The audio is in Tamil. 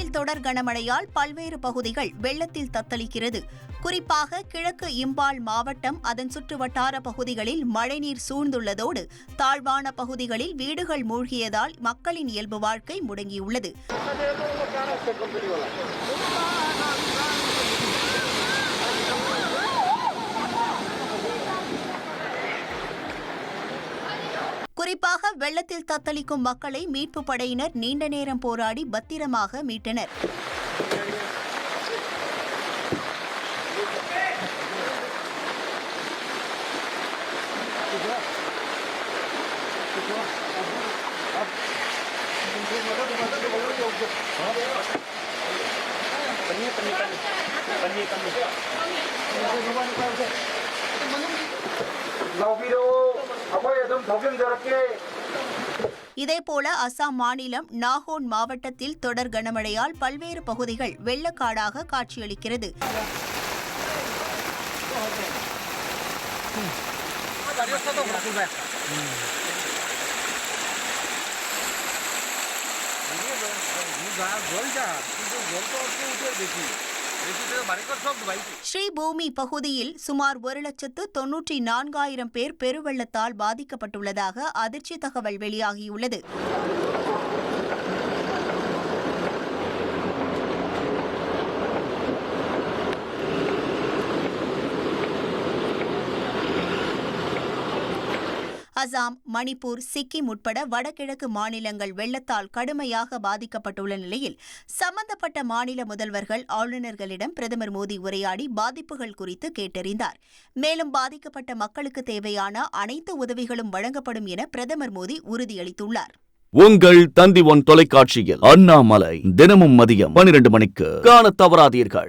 நாட்டில் தொடர் கனமழையால் பல்வேறு பகுதிகள் வெள்ளத்தில் தத்தளிக்கிறது. குறிப்பாக கிழக்கு இம்பால் மாவட்டம் அதன் சுற்றுவட்டார பகுதிகளில் மழைநீர் சூழ்ந்துள்ளதோடு தாழ்வான பகுதிகளில் வீடுகள் மூழ்கியதால் மக்களின் இயல்பு வாழ்க்கை முடங்கியுள்ளது. குறிப்பாக வெள்ளத்தில் தத்தளிக்கும் மக்களை மீட்பு படையினர் நீண்ட நேரம் போராடி பத்திரமாக மீட்டனர். เราวิดีโอ இதேபோல அசாம் மாநிலம் நாகோன் மாவட்டத்தில் தொடர் கனமழையால் பல்வேறு பகுதிகள் வெள்ளக்காடாக காட்சியளிக்கிறது. জল যা কিন্তু জল তো উঠে দেখি ஸ்ரீபூமி பகுதியில் சுமார் ஒரு லட்சத்து தொன்னூற்றி நான்காயிரம் பேர் பெருவெள்ளத்தால் பாதிக்கப்பட்டுள்ளதாக அதிர்ச்சி தகவல் வெளியாகியுள்ளது. அசாம் மணிப்பூர் சிக்கிம் உட்பட வடகிழக்கு மாநிலங்கள் வெள்ளத்தால் கடுமையாக பாதிக்கப்பட்டுள்ள நிலையில் சம்பந்தப்பட்ட மாநில முதல்வர்கள் ஆளுநர்களிடம் பிரதமர் மோடி உரையாடி பாதிப்புகள் குறித்து கேட்டறிந்தார். மேலும் பாதிக்கப்பட்ட மக்களுக்கு தேவையான அனைத்து உதவிகளும் வழங்கப்படும் என பிரதமர் மோடி உறுதியளித்துள்ளார். உங்கள் தந்தி ஒன் தொலைக்காட்சியில் அண்ணாமலை தினமும் மதியம் பனிரெண்டு மணிக்கு காண தவறாதீர்கள்.